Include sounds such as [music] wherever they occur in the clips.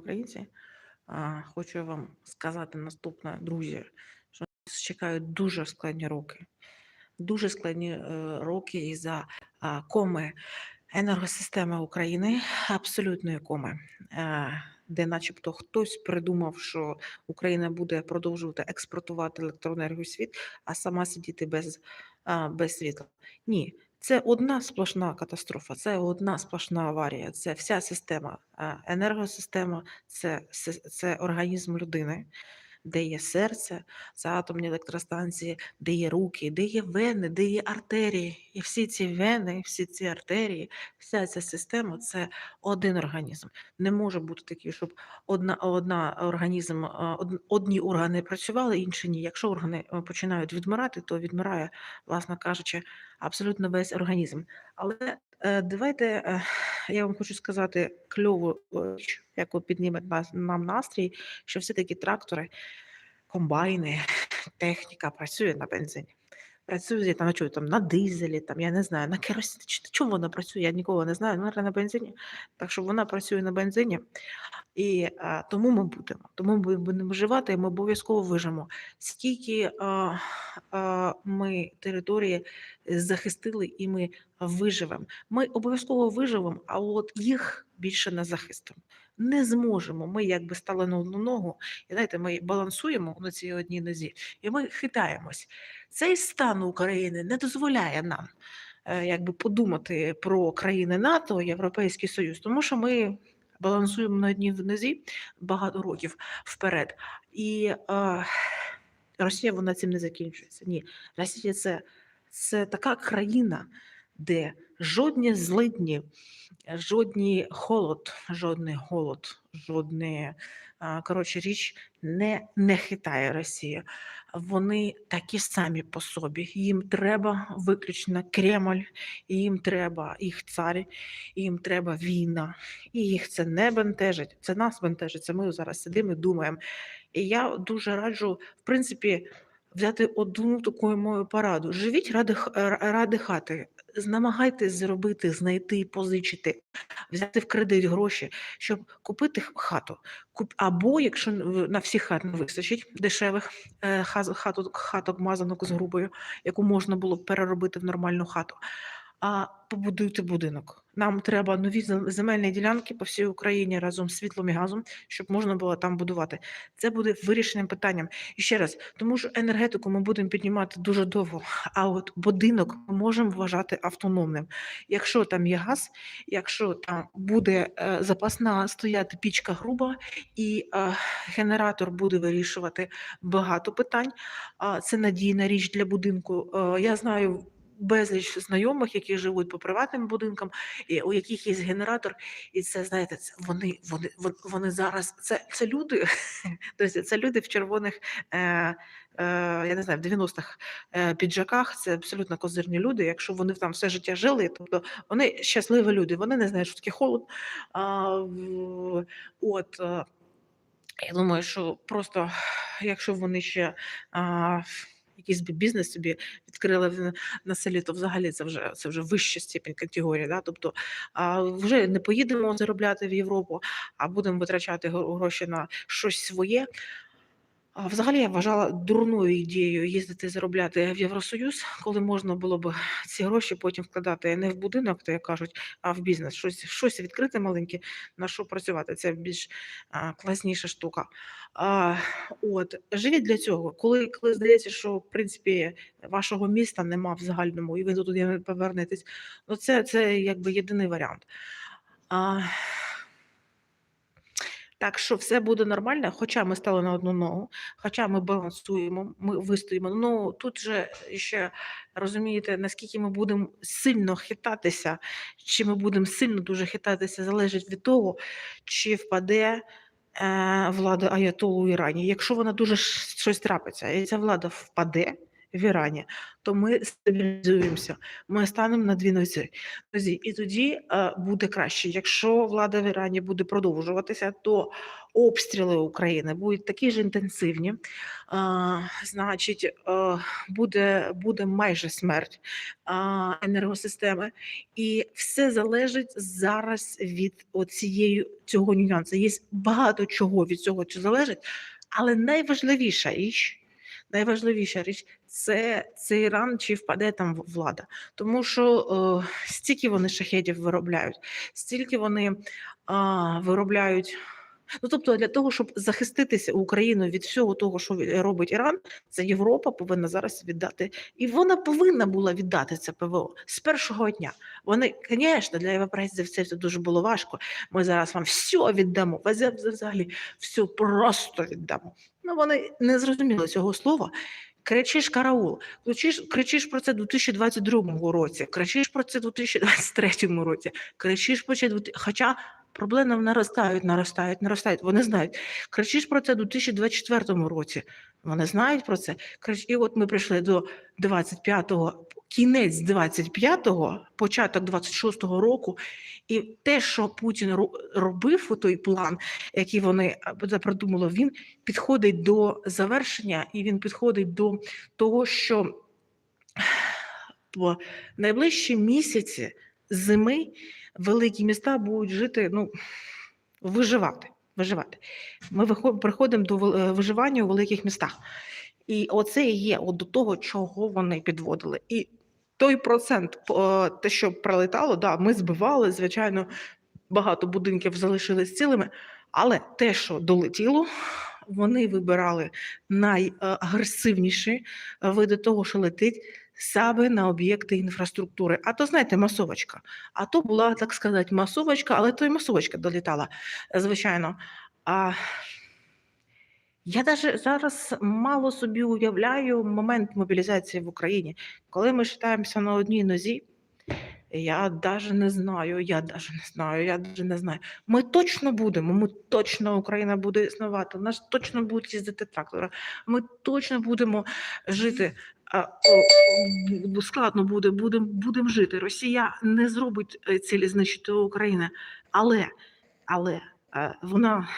українці, хочу вам сказати наступне, друзі, що нас чекають дуже складні роки. Дуже складні е, роки із-за коми енергосистеми України, абсолютної коми, е, де, начебто, хтось придумав, що Україна буде продовжувати експортувати електроенергію світ, а сама сидіти без, без світла. Ні, це одна сплошна катастрофа, це одна сплошна аварія, це вся система. Енергосистема це, це організм людини, де є серце, це атомні електростанції, де є руки, де є вени, де є артерії. І всі ці вени, всі ці артерії, вся ця система це один організм. Не може бути такий, щоб одна, одна організм, одні органи працювали, інші ні. Якщо органи е, починають відмирати, то відмирає, власне кажучи, абсолютно весь організм. Але е, давайте е, я вам хочу сказати кльову е, річ, яку підніме нам настрій, що все-таки трактори, комбайни, техніка працює на бензині. Працює там, на чому там на дизелі, там я не знаю, на керосині. Чому вона працює? Я ніколи не знаю. Вона на бензині. Так що вона працює на бензині, і а, тому ми будемо. Тому ми будемо вживати, і ми обов'язково вижимо. Скільки а, а, ми території захистили, і ми виживемо. Ми обов'язково виживемо, а от їх більше не захистимо. Не зможемо. Ми якби стали на одну ногу, і знаєте, ми балансуємо на цій одній нозі, і ми хитаємось. Цей стан України не дозволяє нам е, якби подумати про країни НАТО, Європейський Союз, тому що ми балансуємо на одній нозі багато років вперед. І е, Росія вона цим не закінчується. Ні, Росія це, це така країна, де жодні злидні, жодні холод, жодний голод, жодне коротше річ не, не хитає Росія. Вони такі самі по собі. Їм треба виключно Кремль, їм треба їх цар, їм треба війна. І їх це не бентежить. Це нас бентежить. Це ми зараз сидимо і думаємо. І я дуже раджу, в принципі, взяти одну таку мою пораду. Живіть ради, ради хати. Намагайтесь зробити, знайти, позичити, взяти в кредит гроші, щоб купити хату. Або якщо на всіх хат не вистачить дешевих е, хаток, хаток мазанок з грубою, яку можна було б переробити в нормальну хату. А побудуйте будинок. Нам треба нові земельні ділянки по всій Україні разом з світлом і газом, щоб можна було там будувати. Це буде вирішеним питанням. І ще раз, тому що енергетику ми будемо піднімати дуже довго, а от будинок ми можемо вважати автономним. Якщо там є газ, якщо там буде е, запасна стояти пічка груба, і е, генератор буде вирішувати багато питань, а це надійна річ для будинку. Е, я знаю. Безліч знайомих, які живуть по приватним будинкам, і у яких є генератор, і це знаєте, це вони, вони, вони, зараз це, це люди, [laughs] тобто це люди в червоних, е, е, я не знаю, в 90-х е, піджаках. Це абсолютно козирні люди. Якщо вони там все життя жили, тобто вони щасливі люди, вони не знають, що таке холод. А, от, е, я думаю, що просто якщо вони ще а, якийсь би бізнес собі відкрили в- на селі, то взагалі це вже це вже вища степінь категорії. Да? Тобто а, вже не поїдемо заробляти в Європу, а будемо витрачати гро- гроші на щось своє. Взагалі я вважала дурною ідеєю їздити заробляти в Євросоюз, коли можна було б ці гроші потім вкладати не в будинок, то як кажуть, а в бізнес. Щось, щось відкрите маленьке, на що працювати. Це більш а, класніша штука. А, от, живіть для цього. Коли, коли здається, що в принципі вашого міста нема в загальному, і ви туди не повернетесь, ну це, це якби єдиний варіант. А, так що все буде нормально, хоча ми стали на одну ногу, хоча ми балансуємо, ми вистоїмо. Ну тут же ще розумієте, наскільки ми будемо сильно хитатися, чи ми будемо сильно дуже хитатися, залежить від того, чи впаде е, влада Аятолу в Ірані. Якщо вона дуже щось трапиться, і ця влада впаде, в Ірані, то ми стабілізуємося, ми станемо на дві нозі. І тоді е, буде краще. Якщо влада в Ірані буде продовжуватися, то обстріли України будуть такі ж інтенсивні, а, значить, е, буде, буде майже смерть енергосистеми. І все залежить зараз від цієї цього нюансу. Є багато чого від цього залежить, але найважливіша річ. Найважливіша річ це, цей Іран, чи впаде там влада. Тому що е, стільки вони шахедів виробляють, стільки вони а, виробляють. Ну, тобто, для того, щоб захиститися Україну від всього того, що робить Іран, це Європа повинна зараз віддати, і вона повинна була віддати це ПВО з першого дня. Вони, звісно, для європейців це все дуже було важко. Ми зараз вам все віддамо, взагалі все просто віддамо. Ну вони не зрозуміли цього слова. Кричиш караул, кричиш, кричиш про це у 2022 році, кричиш про це у 2023 році, кричиш про це, хоча проблеми наростають, наростають, наростають. Вони знають. Кричиш про це у 2024 році. Вони знають про це. Крич- І от ми прийшли до 25-го, кінець 25-го, початок 26-го року, і те, що Путін ро- робив у той план, який вони е, продумали, він підходить до завершення, і він підходить до того, що в найближчі місяці зими великі міста будуть жити, ну, виживати. виживати. Ми приходимо до е, виживання у великих містах. І оце і є от до того, чого вони підводили. І той процент, е, те, що прилетало, да, ми збивали, звичайно, багато будинків залишились цілими, але те, що долетіло, вони вибирали найагресивніші види того, що летить. Саме на об'єкти інфраструктури. А то, знаєте, масовочка. А то була, так сказати, масовочка, але то й масовочка долітала, е, звичайно. А я навіть зараз мало собі уявляю момент мобілізації в Україні. Коли ми вважаємося на одній нозі, я навіть не знаю, я навіть не знаю, я навіть не знаю. Ми точно будемо, ми точно Україна буде існувати, у нас точно будуть їздити трактори, ми точно будемо жити. Складно буде, будемо будем жити. Росія не зробить е, цілі знищити Україну, але, але е, вона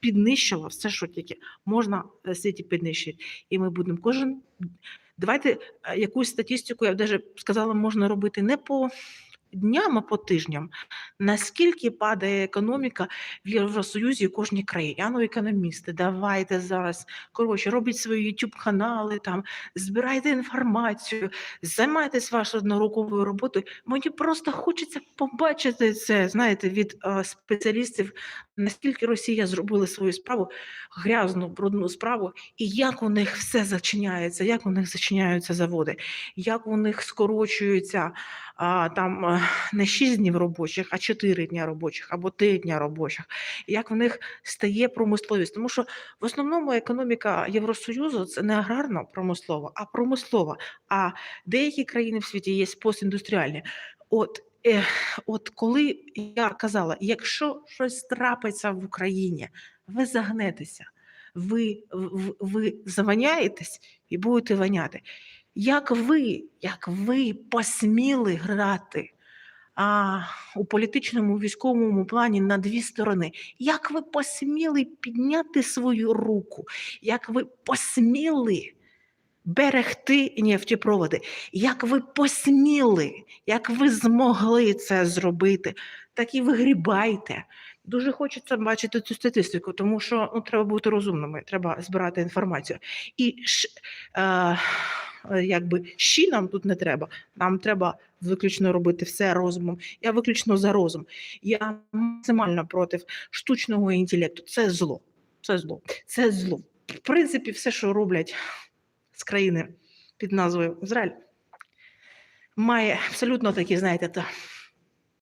піднищила все, що тільки можна в світі піднищити. І ми будемо кожен. Давайте е, якусь статистику, я б даже сказала, можна робити не по дням, а по тижням. Наскільки падає економіка в Євросоюзі кожній країні? А ну, економісти, давайте зараз. Коротше, робіть свої YouTube канали, там збирайте інформацію, займайтесь вашою одноруковою роботою. Мені просто хочеться побачити це, знаєте, від е, спеціалістів, наскільки Росія зробила свою справу, грязну, брудну справу, і як у них все зачиняється, як у них зачиняються заводи, як у них скорочуються там не 6 днів робочих, а 4 дня робочих або 3 дня робочих, як в них стає промисловість. Тому що в основному економіка Євросоюзу це не аграрно промислова, а промислова. А деякі країни в світі є постіндустріальні. От, от коли я казала, якщо щось трапиться в Україні, ви загнетеся, ви, в- ви заваняєтесь і будете воняти. Як ви, як ви посміли грати а, у політичному військовому плані на дві сторони? Як ви посміли підняти свою руку? Як ви посміли берегти нефтепроводи? Як ви посміли, як ви змогли це зробити? Так і вигрібайте. Дуже хочеться бачити цю статистику, тому що ну, треба бути розумними, треба збирати інформацію. І е, якби щі нам тут не треба. Нам треба виключно робити все розумом. Я виключно за розум. Я максимально проти штучного інтелекту. Це зло. Це зло. Це зло. В принципі, все, що роблять з країни під назвою Ізраїль, має абсолютно такі, знаєте, та